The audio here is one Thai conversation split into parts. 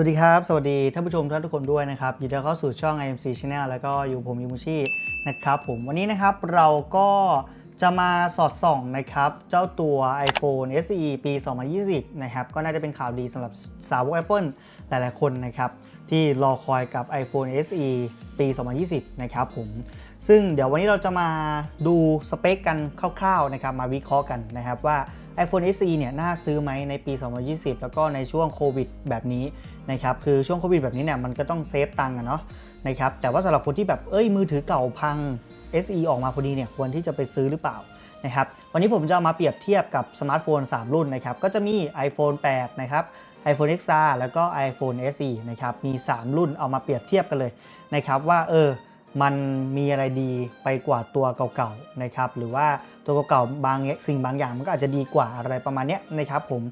วัสดีครับ สวัสดีท่านผู้ชมทุกคนด้วยนะครับยินดีต้อนรับเข้าสู่ช่อง IMC Channel แล้วก็อยู่ผมยูมุชินะครับผมวันนี้นะครับเราก็จะมาสอดส่องนะครับ เจ้าตัว iPhone SE ปี 2020 นะครับ ก็น่าจะเป็นข่าวดีสำหรับสาวก Apple หลายๆ คนนะครับ ที่รอคอยกับ iPhone SE ปี 2020 นะครับผมซึ่งเดี๋ยววันนี้เราจะมาดูสเปคกันคร่าวๆนะครับ มาวิเคราะห์กันนะครับว่า iPhone SE เนี่ยน่าซื้อไหมในปี 2020 แล้วก็ในช่วงโควิดแบบนี้นะครับคือช่วงโควิดแบบนี้เนี่ยมันก็ต้องเซฟตังค์อะเนาะนะครับแต่ว่าสำหรับคนที่แบบเอ้ยมือถือเก่าพัง SE ออกมาพอดีเนี่ยควรที่จะไปซื้อหรือเปล่านะครับวันนี้ผมจะามาเปรียบเทียบกับสมาร์ทโฟน 3 รุ่นนะครับก็จะมี iPhone 8 นะครับ iPhone XR แล้วก็ iPhone SE นะครับมี 3 รุ่นเอามาเปรียบเทียบกันเลยนะครับว่าเออ มันมีอะไรดีไปกว่าตัวเก่าๆนะครับหรือว่าตัวเก่าๆบางสิ่งบางอย่างมันก็อาจจะดีกว่าอะไรประมาณนี้นะครับผม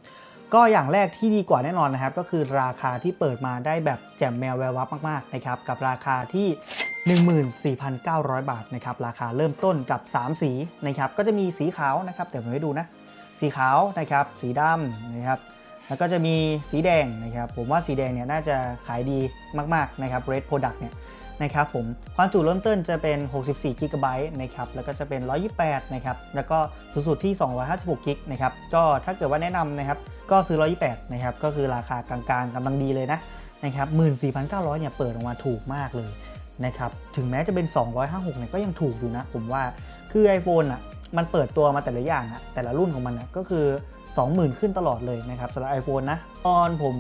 ก็อย่างแรกที่ดีกว่าแน่นอนนะครับ ก็คือราคาที่เปิดมาได้แบบแจ่มแมวแวววับมากๆนะครับกับราคาที่ 14,900 บาทนะครับราคาเริ่มต้นกับ 3 สีนะครับก็จะมีสีขาวนะครับเดี๋ยวผมให้ดูนะ สีขาวนะครับสีดำนะครับแล้วก็จะมีสีแดงนะครับผมว่าสีแดงเนี่ยน่าจะขายดีมากๆนะครับ Red Product เนี่ย นะครับผมความจุเริ่มต้นจะเป็น 64 g b นะครับแล้วก็จะเป็น 128 นะครับแล้วก็สูงสุดที่ 256 g b นะครับก็ถ้าเกิดว่าแนะนำนะครับก็ซื้อ 128 นะครับก็คือราคากลางๆกำลังดีเลยนะนะครับ14,900 เนี่ยเปิดออกมาถูกมากเลยนะครับถึงแม้จะเป็น 256 เนี่ยก็ยังถูกอยู่นะผมว่าคือ iPhone อะมันเปิดตัวมาแต่ละอย่างอะแต่ละรุ่นของมันอะก็คือ20,000 ขึ้นตลอดเลยนะครับสำหรับ iPhone นะ ตอนผม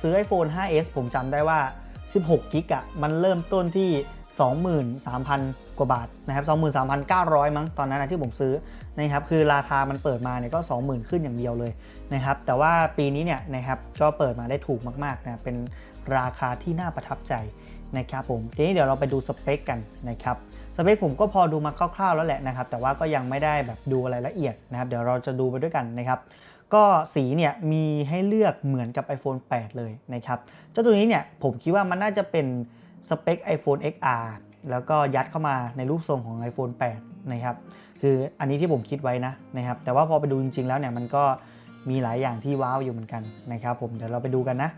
ซื้อ iPhone 5s ผมจำได้ว่า 16กิกอะมันเริ่มต้นที่ 23,000 กว่าบาทนะครับ23,900 มั้งตอนนั้นนะที่ผมซื้อนะครับคือราคามันเปิดมาเนี่ยก็ 20,000 ขึ้นอย่างเดียวเลยนะครับแต่ว่าปีนี้เนี่ยนะครับก็เปิดมาได้ถูกมากๆนะเป็นราคาที่น่าประทับใจนะครับผมทีนี้เดี๋ยวเราไปดูสเปคกันนะครับสเปคผมก็พอดูมาคร่าวๆแล้วแหละนะครับแต่ว่าก็ยังไม่ได้แบบดูอะไรละเอียดนะครับเดี๋ยวเราจะดูไปด้วยกันนะครับ ก็สีเนี่ยมีให้เลือกเหมือนกับ iPhone 8 เลยนะครับ เจ้าตัวนี้เนี่ยผมคิดว่ามันน่าจะเป็นสเปค iPhone XR แล้วก็ยัดเข้ามาในรูปทรงของ iPhone 8 นะครับ คืออันนี้ที่ผมคิดไว้นะนะครับ แต่ว่าพอไปดูจริง ๆ แล้วเนี่ยมันก็มีหลายอย่างที่ว้าวอยู่เหมือนกันนะครับผมเดี๋ยวเราไปดูกันนะ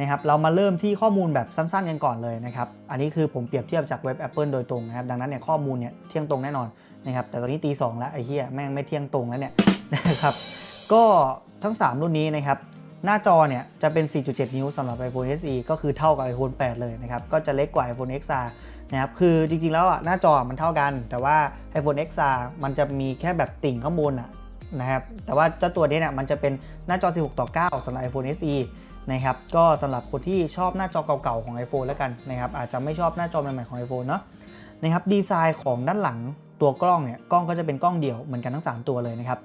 นะครับเรามาเริ่มที่ข้อมูลแบบสั้นๆกันก่อนเลยนะครับ อันนี้คือผมเปรียบเทียบจากเว็บ Apple โดยตรงนะครับ ดังนั้นเนี่ยข้อมูลเนี่ยเที่ยงตรงแน่นอนนะครับ แต่ตอนนี้ตีสองแล้วไอ้เหี้ยแม่งไม่เที่ยงตรงแล้วเนี่ยนะครับ ก็ทั้ง 3 รุ่นนี้นะครับ หน้าจอเนี่ยจะเป็น 4.7 นิ้วสำหรับ iPhone SE ก็คือเท่ากับ iPhone 8 เลยนะครับ ก็จะเล็กกว่า iPhone XR นะครับ คือจริงๆ แล้วอะหน้าจอมันเท่ากัน แต่ว่า iPhone XR มันจะมีแค่แบบติ่งข้างบนอะนะครับ แต่ว่าเจ้าตัวนี้เนี่ยมันจะเป็นหน้าจอ 16 ต่อ 9สำหรับ iPhone SE นะครับ ก็สำหรับคนที่ชอบหน้าจอเก่าๆของ iPhone แล้วกันนะครับ อาจจะไม่ชอบหน้าจอใหม่ๆของ iPhone เนาะนะครับ ดีไซน์ของด้านหลังตัวกล้องเนี่ย กล้องก็จะเป็นกล้องเดี่ยวเหมือนกันทั้ง 3 ตัวเลยนะครับ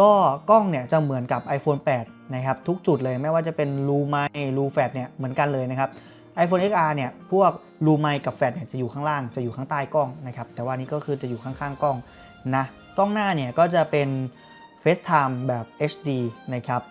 ก็กล้องเนี่ยจะเหมือนกับ iPhone 8 นะครับ ทุกจุดเลยไม่ว่าจะเป็นรูไมค์รูแฟลชเนี่ยเหมือนกันเลยนะครับ iPhone XR เนี่ยพวกรูไมค์กับแฟลชเนี่ยจะอยู่ข้างล่างจะอยู่ข้างใต้กล้องนะครับแต่ว่านี้ก็คือจะอยู่ข้างๆกล้องนะกล้องหน้าเนี่ยก็จะเป็น FaceTime แบบ HD นะครับ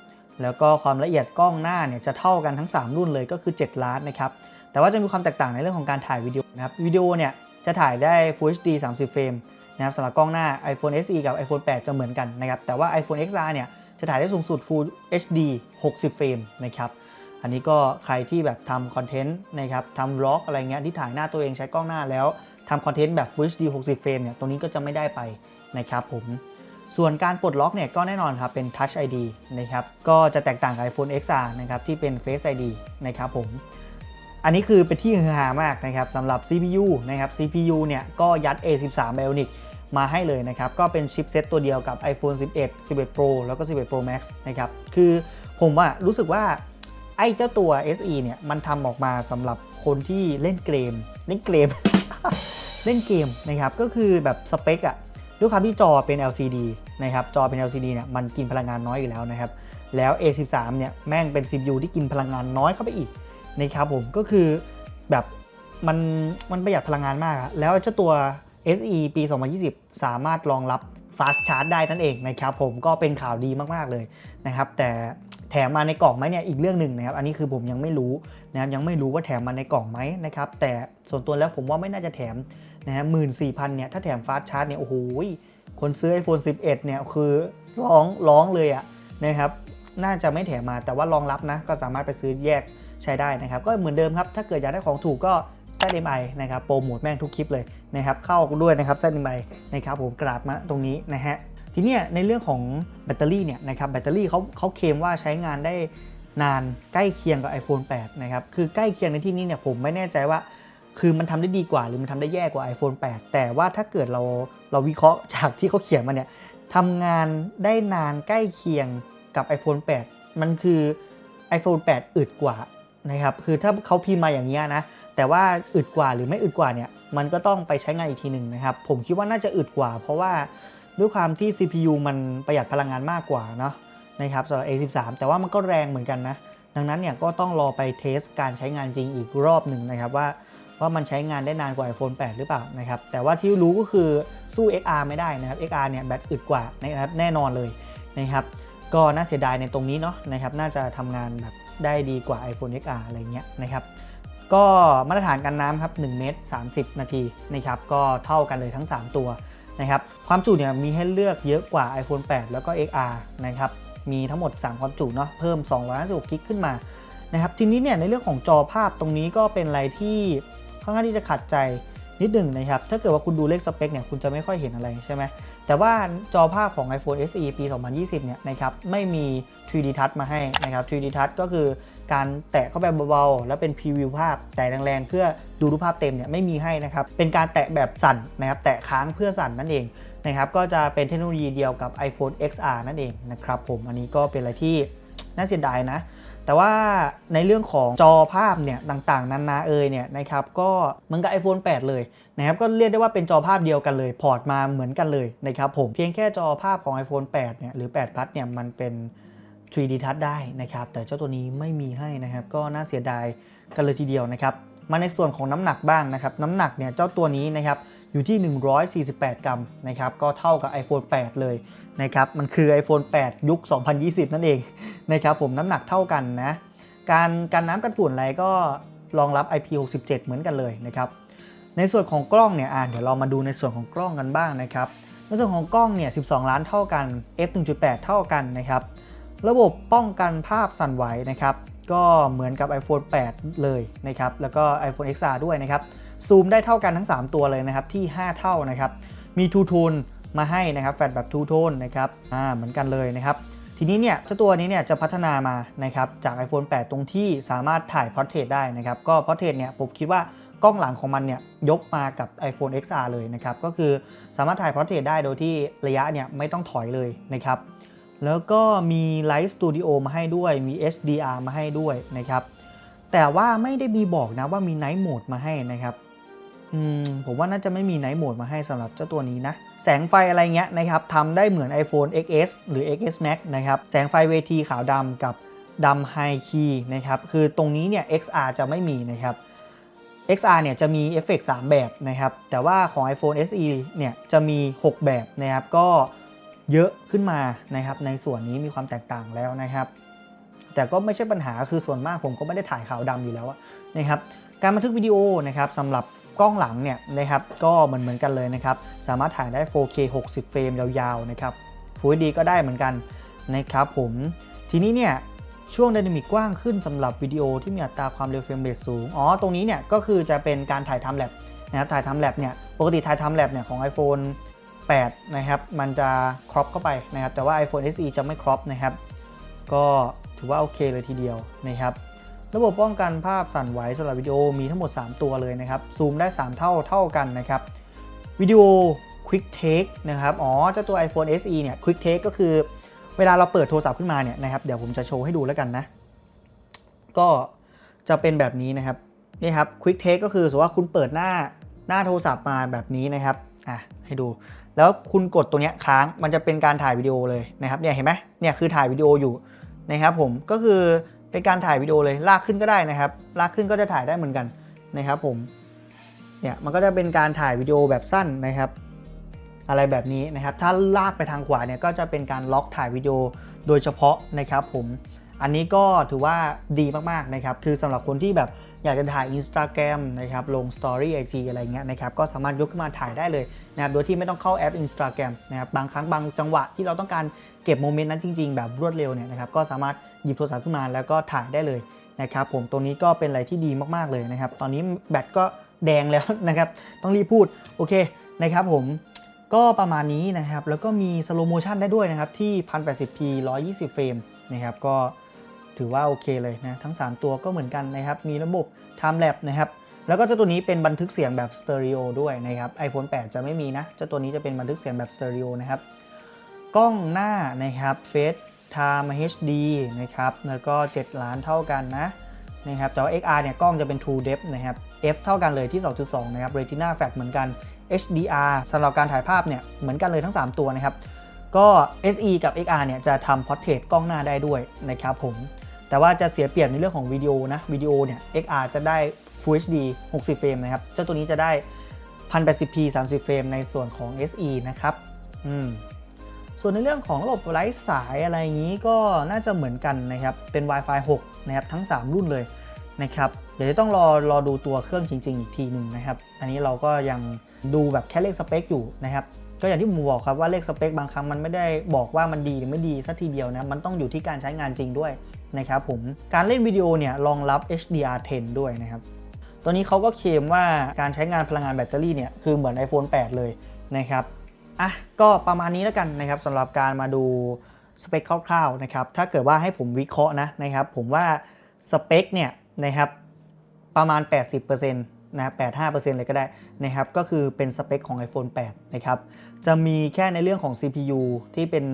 แล้วก็ความละเอียดกล้องหน้าเนี่ยจะเท่ากันทั้ง 3 รุ่นเลยก็คือ 7 ล้านนะครับแต่ว่าจะมีความแตกต่างในเรื่องของการถ่ายวิดีโอนะครับวิดีโอเนี่ยจะถ่ายได้ Full HD 30 เฟรม นะครับสำหรับกล้องหน้า iPhone SE กับ iPhone 8 จะเหมือนกันนะครับแต่ว่า iPhone XR เนี่ยจะถ่ายได้สูงสุด Full HD 60 เฟรมนะครับอันนี้ก็ใครที่แบบทำคอนเทนต์นะครับทำบล็อกอะไรเงี้ยที่ถ่ายหน้าตัวเองใช้กล้องหน้าแล้วทำคอนเทนต์แบบ Full HD 60 เฟรมเนี่ยตรงนี้ก็จะไม่ได้ไปนะครับผมส่วนการปลดล็อกเนี่ยก็แน่นอนครับเป็น Touch ID นะครับก็จะแตกต่างกับ iPhone XR นะครับที่เป็น Face ID นะครับผมอันนี้คือเป็นที่ฮือฮามากนะครับสำหรับ CPU นะครับ CPU เนี่ยก็ยัด A13 Bionic มาให้เลยนะครับ ก็เป็นชิปเซตตัวเดียวกับ iPhone 11 11 Pro แล้วก็ 11 Pro Max นะครับ คือผมว่ารู้สึกว่าไอ้เจ้าตัว SE เนี่ย มันทำออกมาสำหรับคนที่เล่นเกม เล่นเกม เล่นเกมนะครับ ก็คือแบบสเปคอะด้วยความที่จอเป็น LCD นะครับ จอเป็น LCD เนี่ย มันกินพลังงานน้อยอยู่แล้วนะครับ แล้ว A13 เนี่ยแม่งเป็น CPU ที่กินพลังงานน้อยเข้าไปอีกนะครับผม ก็คือแบบมันมันประหยัดพลังงานมากอะแล้วเจ้าตัว SE ปี 2020 สามารถรองรับ Fast Charge ได้นั่นเองนะครับผมก็เป็นข่าวดีมาก ๆ เลยนะครับ แต่แถมมาในกล่องไหมเนี่ยอีกเรื่องหนึ่งนะครับ อันนี้คือผมยังไม่รู้นะครับยังไม่รู้ว่าแถมมาในกล่องไหมนะครับ แต่ส่วนตัวแล้วผมว่าไม่น่าจะแถมนะฮะหมื่นสี่พันเนี่ยถ้าแถม Fast Charge เนี่ยโอ้โหคนซื้อ iPhone 11 เนี่ยคือร้องร้องเลยอะนะครับน่าจะไม่แถมมาแต่ว่ารองรับนะ ก็สามารถไปซื้อแยกใช้ได้นะครับ ก็เหมือนเดิมครับ ถ้าเกิดอยากได้ของถูกก็ ZMI นะครับโปรโมทแม่งทุกคลิปเลย นะครับเข้าด้วยนะครับ ZMI นะครับผมกราบมาตรงนี้นะฮะทีนี้ในเรื่องของแบตเตอรี่เนี่ยนะครับแบตเตอรี่เขาเขาเคลมว่าใช้งานได้นานใกล้เคียงกับ iPhone 8 นะครับ คือใกล้เคียงในที่นี้เนี่ยผมไม่แน่ใจว่า คือมันทำได้ดีกว่าหรือมันทำได้แย่กว่า iPhone 8 แต่ว่าถ้าเกิดเราเราวิเคราะห์จากที่เขาเขียนมาเนี่ยทำงานได้นานใกล้เคียงกับ iPhone 8 มันคือ iPhone 8 อึดกว่านะครับ คือถ้าเขาพิมพ์มาอย่างนี้นะ แต่ว่าอึดกว่าหรือไม่อึดกว่าเนี่ยมันก็ต้องไปใช้งานอีกทีหนึ่งนะครับ ผมคิดว่าน่าจะอึดกว่า เพราะว่าด้วยความที่ CPU มันประหยัดพลังงานมากกว่าเนาะนะครับสำหรับ A13 แต่ว่ามันก็แรงเหมือนกันนะ ดังนั้นเนี่ยก็ต้องรอไปเทสการใช้งานจริงอีกรอบหนึ่งนะครับว่าว่ามันใช้งานได้นานกว่า iPhone 8 หรือเปล่านะครับแต่ว่าที่รู้ก็คือสู้ XR ไม่ได้นะครับ XR เนี่ยแบตอึดกว่านะครับแน่นอนเลยนะครับก็น่าเสียดายในตรงนี้เนาะนะครับน่าจะทำงานแบบได้ดีกว่า iPhone XR อะไรเงี้ยนะครับ ก็มาตรฐานกันน้ำครับ1เมตร30 นาทีนะครับก็เท่ากันเลยทั้ง 3 ตัวนะครับความจุเนี่ยมีให้เลือกเยอะกว่า iPhone 8 แล้วก็ XR นะครับมีทั้งหมด 3 ความจุเนาะเพิ่ม256กิกขึ้นมานะครับทีนี้เนี่ยในเรื่องของจอภาพตรงนี้ก็เป็นอะไรที่ค่อนข้างที่จะขัดใจนิดหนึ่งนะครับถ้าเกิดว่าคุณดูเลขสเปคเนี่ยคุณจะไม่ค่อยเห็นอะไรใช่ไหมแต่ว่าจอภาพของ iPhone SE ปี 2020 เนี่ยนะครับไม่มี 3D Touch มาให้นะครับ 3D Touch ก็คือ การแตะเข้าไปเบาๆ แล้วเป็นพรีวิวภาพแตะแรงๆ เพื่อดูรูปภาพเต็มเนี่ยไม่มีให้นะครับ เป็นการแตะแบบสั่นนะครับแตะค้างเพื่อสั่นนั่นเองนะครับก็จะเป็นเทคโนโลยีเดียวกับ iPhone XR นั่นเองนะครับผมอันนี้ก็เป็นอะไรที่น่าเสียดายนะ แต่ว่าในเรื่องของจอภาพเนี่ยต่างๆ นานาเอยเนี่ยนะครับก็เหมือนกับ iPhone 8 เลยนะครับก็เรียกได้ว่าเป็นจอภาพเดียวกันเลย พอร์ตมาเหมือนกันเลยนะครับผมเพียงแค่จอภาพของ iPhone 8 เนี่ยหรือ8 Plus เนี่ยมันเป็น 3D Touch ได้นะครับ แต่เจ้าตัวนี้ไม่มีให้นะครับ ก็น่าเสียดายกันเลยทีเดียวนะครับ มาในส่วนของน้ำหนักบ้างนะครับ น้ำหนักเนี่ยเจ้าตัวนี้นะครับอยู่ที่ 148 กรัมนะครับ ก็เท่ากับ iPhone 8 เลยนะครับ มันคือ iPhone 8 ยุค 2020 นั่นเองนะครับ ผมน้ำหนักเท่ากันนะ การการน้ำกันฝุ่นอะไรก็รองรับ IP67 เหมือนกันเลยนะครับ ในส่วนของกล้องเนี่ยอ่าเดี๋ยวเรามาดูในส่วนของกล้องกันบ้างนะครับ ในส่วนของกล้องเนี่ย 12 ล้านเท่ากัน f 1.8 เท่ากันนะครับ ระบบป้องกันภาพสั่นไหวนะครับ ก็เหมือนกับ iPhone 8 เลยนะครับ แล้วก็ iPhone XR ด้วยนะครับ ซูมได้เท่ากันทั้ง 3 ตัวเลยนะครับ ที่ 5 เท่านะครับ มีทูโทนมาให้นะครับ แฟลชแบบทูโทนนะครับ อ่า เหมือนกันเลยนะครับ ทีนี้เนี่ยเจ้าตัวนี้เนี่ยจะพัฒนามานะครับ จาก iPhone 8 ตรงที่สามารถถ่ายพอร์เทรตได้นะครับ ก็พอร์เทรตเนี่ยผมคิดว่ากล้องหลังของมันเนี่ยยกมากับ iPhone XR เลยนะครับ ก็คือสามารถถ่ายพอร์เทรตได้โดยที่ระยะเนี่ยไม่ต้องถอยเลยนะครับ แล้วก็มี Light Studio มาให้ด้วย มี HDR มาให้ด้วยนะครับ แต่ว่าไม่ได้มีบอกนะว่ามี Night Mode มาให้นะครับ อืม ผมว่าน่าจะไม่มี Night Mode มาให้สำหรับเจ้าตัวนี้นะ แสงไฟอะไรเงี้ยนะครับทำได้เหมือน iPhone XS หรือ XS Max นะครับ แสงไฟเวทีขาวดำกับดำ High Key นะครับ คือตรงนี้เนี่ย XR จะไม่มีนะครับ XR เนี่ยจะมีเอฟเฟกต์3แบบนะครับ แต่ว่าของ iPhone SE เนี่ยจะมี 6 แบบนะครับ ก็ เยอะขึ้นมานะครับ ในส่วนนี้มีความแตกต่างแล้วนะครับ แต่ก็ไม่ใช่ปัญหาคือส่วนมากผมก็ไม่ได้ถ่ายขาวดำอยู่แล้วนะครับ การบันทึกวิดีโอนะครับสำหรับกล้องหลังเนี่ยนะครับ ก็เหมือนเหมือนกันเลยนะครับ สามารถถ่ายได้ 4K 60 เฟรมยาวๆนะครับ Full HD ก็ได้เหมือนกันนะครับ ผม ทีนี้เนี่ยช่วงไดนามิกกว้างขึ้นสำหรับวิดีโอที่มีอัตราความเร็วเฟรมเรทสูง อ๋อ ตรงนี้เนี่ยก็คือจะเป็นการถ่ายทำแลบนะครับ ถ่ายทำแลบเนี่ย ปกติถ่ายทำแลบเนี่ยของ iPhone 8 นะครับ มันจะครอปเข้าไปนะครับ แต่ว่า iPhone SE จะไม่ครอปนะครับ ก็ถือว่าโอเคเลยทีเดียวนะครับ ระบบป้องกันภาพสั่นไหวสำหรับวิดีโอมีทั้งหมด 3 ตัวเลยนะครับ ซูมได้ 3 เท่าเท่ากันนะครับ วิดีโอ Quick Take นะครับ อ๋อ เจ้าตัว iPhone SE เนี่ย Quick Take ก็คือเวลาเราเปิดโทรศัพท์ขึ้นมาเนี่ยนะครับ เดี๋ยวผมจะโชว์ให้ดูแล้วกันนะ ก็จะเป็นแบบนี้นะครับ นี่ครับ Quick Take ก็คือสมมติว่าคุณเปิดหน้าหน้าโทรศัพท์มาแบบนี้นะครับ อะให้ดู แล้วคุณกดตัวเนี้ยค้างมันจะเป็นการถ่ายวิดีโอเลยนะครับเนี่ยเห็นไหมเนี่ยคือถ่ายวิดีโออยู่นะครับผมก็คือเป็นการถ่ายวิดีโอเลยลากขึ้นก็ได้นะครับลากขึ้นก็จะถ่ายได้เหมือนกันนะครับผมเนี่ยมันก็จะเป็นการถ่ายวิดีโอแบบสั้นนะครับ อะไรแบบนี้นะครับ ถ้าลากไปทางขวาเนี่ยก็จะเป็นการล็อกถ่ายวิดีโอโดยเฉพาะนะครับผมอันนี้ก็ถือว่าดีมากๆนะครับ คือสำหรับคนที่แบบ อยากจะถ่าย Instagram นะครับลง Story IG อะไรเงี้ยนะครับก็สามารถยกขึ้นมาถ่ายได้เลยนะครับโดยที่ไม่ต้องเข้าแอป Instagram นะครับบางครั้งบางจังหวะที่เราต้องการเก็บโมเมนต์นั้นจริง ๆ แบบรวดเร็วเนี่ยนะครับก็สามารถหยิบโทรศัพท์ขึ้นมาแล้วก็ถ่ายได้เลยนะครับผมตรงนี้ก็เป็นอะไรที่ดีมากๆเลยนะครับตอนนี้แบตก็แดงแล้วนะครับต้องรีบพูดโอเคนะครับผมก็ประมาณนี้นะครับแล้วก็มีสโลโมชันได้ด้วยนะครับที่ 1080p 120 เฟรมนะครับก็ ถือว่าโอเคเลยนะทั้ง 3 ตัวก็เหมือนกันนะครับ มีระบบ Time Lapse นะครับแล้วก็เจ้าตัวนี้เป็นบันทึกเสียงแบบสเตอริโอด้วยนะครับ iPhone 8 จะไม่มีนะ เจ้าตัวนี้จะเป็นบันทึกเสียงแบบสเตอริโอนะครับ กล้องหน้านะครับ Face Time HD นะครับแล้วก็ 7 ล้านเท่ากันนะนะครับแต่ว่า XR เนี่ยกล้องจะเป็น True Depth นะครับ F เท่ากันเลยที่ 2.2 นะครับ Retina Flash เหมือนกัน HDR สำหรับการถ่ายภาพเนี่ยเหมือนกันเลยทั้ง 3 ตัวนะครับ ก็ SE กับ XR เนี่ยจะทำ Portrait กล้องหน้าได้ด้วยนะครับผม แต่ว่าจะเสียเปรียบในเรื่องของวิดีโอนะวิดีโอเนี่ย XR จะได้ Full HD 60 เฟรมนะครับ เจ้าตัวนี้จะได้ 1080p 30 เฟรมในส่วนของ SE นะครับอืมส่วนในเรื่องของระบบไร้สายอะไรอย่างนี้ก็น่าจะเหมือนกันนะครับ เป็น Wi-Fi 6 นะครับ ทั้ง 3 รุ่นเลยนะครับ เดี๋ยวจะต้องรอรอดูตัวเครื่องจริง ๆ อีกทีหนึ่งนะครับ อันนี้เราก็ยังดูแบบแค่เลขสเปคอยู่นะครับ ก็อย่างที่ผมบอกครับว่าเลขสเปคบางครั้งมันไม่ได้บอกว่ามันดีหรือไม่ดีสัทีเดียวนะ มันต้องอยู่ที่การใช้งานจริงด้วย นะครับผมการเล่นวิดีโอเนี่ยรองรับ HDR10 ด้วยนะครับตัวนี้เขาก็เคลมว่าการใช้งานพลังงานแบตเตอรี่เนี่ยคือเหมือน iPhone 8 เลยนะครับอะก็ประมาณนี้แล้วกันนะครับสำหรับการมาดูสเปคคร่าวๆนะครับถ้าเกิดว่าให้ผมวิเคราะห์นะนะครับผมว่าสเปคเนี่ยนะครับประมาณ 80%นะ85%เลยก็ได้นะครับก็คือเป็นสเปคของ iPhone 8 นะครับ จะมีแค่ในเรื่องของ CPU ที่เป็น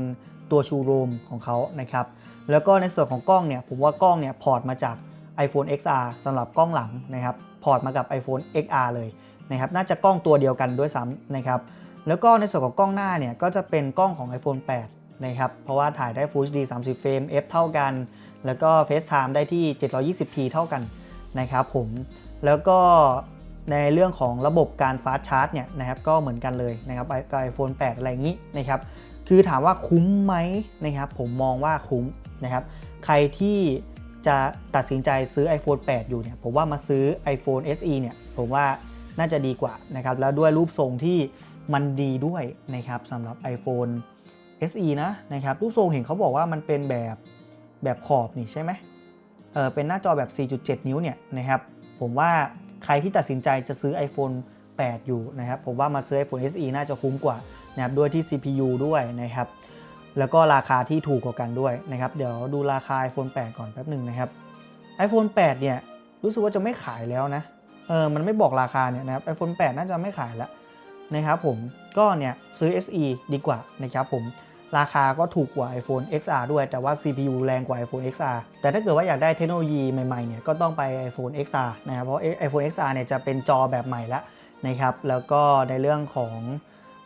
ตัวชูโรมของเขานะครับ แล้วก็ในส่วนของกล้องเนี่ยผมว่ากล้องเนี่ยพอร์ตมาจาก iPhone XR สำหรับกล้องหลังนะครับพอร์ตมากับ iPhone XR เลยนะครับน่าจะกล้องตัวเดียวกันด้วยซ้ำนะครับแล้วก็ในส่วนของกล้องหน้าเนี่ยก็จะเป็นกล้องของ iPhone 8 นะครับ เพราะว่าถ่ายได้ Full HD 30 เฟรม F เท่ากัน แล้วก็ FaceTime ได้ที่ 720p เท่ากันนะครับผม แล้วก็ในเรื่องของระบบการ Fast Charge เนี่ยนะครับก็เหมือนกันเลยนะครับกับ iPhone 8อะไรอย่างนี้นะครับ คือถามว่าคุ้มไหมนะครับผมมองว่าคุ้ม นะครับ ใครที่จะตัดสินใจซื้อ iPhone 8 อยู่เนี่ยผมว่ามาซื้อ iPhone SE เนี่ยผมว่าน่าจะดีกว่านะครับแล้วด้วยรูปทรงที่มันดีด้วยนะครับสำหรับ iPhone SE นะนะครับรูปทรงเห็นเขาบอกว่ามันเป็นแบบแบบขอบนี่ใช่ไหมเออเป็นหน้าจอแบบ 4.7 นิ้วเนี่ยนะครับผมว่าใครที่ตัดสินใจจะซื้อ iPhone 8 อยู่นะครับผมว่ามาซื้อ iPhone SE น่าจะคุ้มกว่านะครับด้วยที่ CPU ด้วยนะครับ แล้วก็ราคาที่ถูกกว่ากันด้วยนะครับ เดี๋ยวดูราคา iPhone 8 ก่อนแป๊บหนึ่งนะครับ iPhone 8 เนี่ย รู้สึกว่าจะไม่ขายแล้วนะ เออ มันไม่บอกราคาเนี่ยนะครับ iPhone 8 น่าจะไม่ขายแล้วนะครับผม ก็เนี่ยซื้อ SE ดีกว่านะครับผม ราคาก็ถูกกว่า iPhone XR ด้วย แต่ว่า CPU แรงกว่า iPhone XR แต่ถ้าเกิดว่าอยากได้เทคโนโลยีใหม่ๆ เนี่ย ก็ต้องไป iPhone XR นะครับ เพราะ iPhone XR เนี่ยจะเป็นจอแบบใหม่ละนะครับ แล้วก็ในเรื่องของ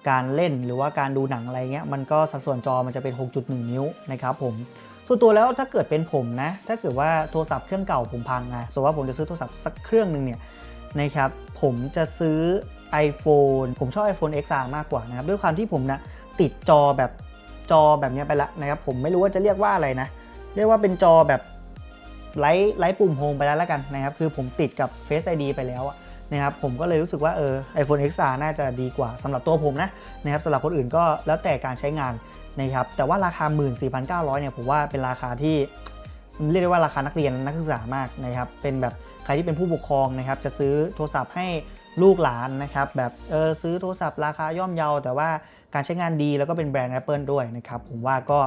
การเล่นหรือว่าการดูหนังอะไรเงี้ยมันก็สัดส่วนจอมันจะเป็น 6.1 นิ้วนะครับผมส่วนตัวแล้วถ้าเกิดเป็นผมนะ ถ้าเกิดว่าโทรศัพท์เครื่องเก่าผมพังนะสมมติว่าผมจะซื้อโทรศัพท์สักเครื่องหนึ่งเนี่ยนะครับผมจะซื้อ iPhone ผมชอบ iPhone XR มากกว่านะครับด้วยความที่ผมนะติดจอแบบจอแบบนี้ไปละนะครับผมไม่รู้ว่าจะเรียกว่าอะไรนะ เรียกว่าเป็นจอแบบไลท์ไลท์ปุ่มโฮมไปแล้วล้วกันนะครับคือผมติดกับ Face ID ไปแล้วอะ นะครับผมก็เลยรู้สึกว่าเออ iPhone XR น่าจะดีกว่าสำหรับตัวผมนะนะครับสำหรับคนอื่นก็แล้วแต่การใช้งานนะครับแต่ว่าราคา 14,900เนี่ยผมว่าเป็นราคาที่เรียกได้ว่าราคานักเรียนนักศึกษามากนะครับเป็นแบบใครที่เป็นผู้ปกครองนะครับจะซื้อโทรศัพท์ให้ลูกหลานนะครับแบบเออซื้อโทรศัพท์ราคาย่อมเยา แต่ว่าการใช้งานดีแล้วก็เป็นแบรนด์ Apple ด้วยนะครับผมว่าก็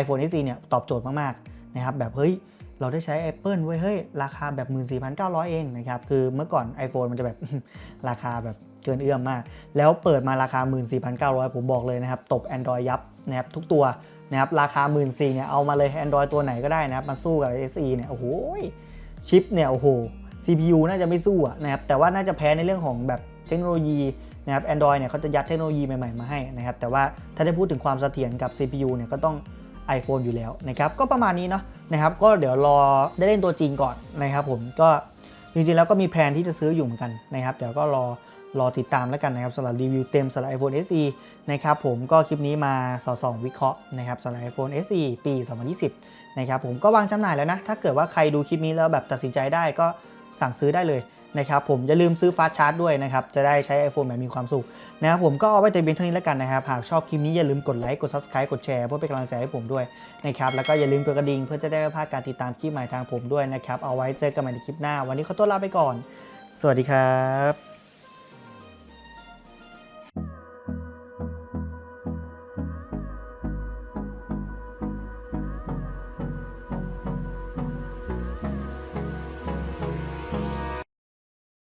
iPhone SE เนี่ยตอบโจทย์มากๆนะครับแบบเฮ้ย เราได้ใช้ Apple เว้ยเฮ้ยราคาแบบ 14,900 เองนะครับคือเมื่อก่อน iPhone มันจะแบบราคาแบบเกินเอื้อมมาก แล้วเปิดมาราคา 14,900 ผมบอกเลยนะครับ ตบ Android ยับนะครับทุกตัวนะครับราคา 1 4ื่นเนี่ยเอามาเลย Android ตัวไหนก็ได้นะครับมาสู้กับ SE เนี่ยโอ้โหชิปเนี่ยโอ้โห CPU น่าจะไม่สู้นะครับแต่ว่าน่าจะแพ้ในเรื่องของแบบเทคโนโลยีนะครับ Android เนี่ยเขาจะยัดเทคโนโลยีใหม่ๆมาให้นะครับแต่ว่าถ้าได้พูดถึงความเสถียรกับ CPU เนี่ยก็ต้อง iPhone อยู่แล้วนะครับก็ประมาณนี้เนาะนะครับก็เดี๋ยวรอได้เล่นตัวจริงก่อนนะครับผมก็จริงๆแล้วก็มีแพลนที่จะซื้ออยู่เหมือนกันนะครับเดี๋ยวก็รอรอติดตามแล้วกันนะครับสำหรับรีวิวเต็มสำหรับ iPhone SE นะครับผมก็คลิปนี้มาสอส่องวิเคราะห์นะครับสำหรับ iPhone SE ปี 2020 นะครับผมก็วางจำหน่ายแล้วนะ ถ้าเกิดว่าใครดูคลิปนี้แล้วแบบตัดสินใจได้ก็สั่งซื้อได้เลย นะครับผมอย่าลืมซื้อฟาสชาร์จด้วยนะครับ จะได้ใช้ iPhone แบบมีความสุขนะครับผมก็เอาไว้แต่เพียงเท่านี้แล้วกันนะครับ หากชอบคลิปนี้อย่าลืมกดไลค์ กด Subscribe กดแชร์เพื่อเป็นกำลังใจให้ผมด้วยนะครับ แล้วก็อย่าลืมกดกระดิ่งเพื่อจะได้ไม่พลาดการติดตามคลิปใหม่ทางผมด้วยนะครับ เอาไว้เจอกันใหม่ในคลิปหน้า วันนี้ขอตัวลาไปก่อน สวัสดีครับ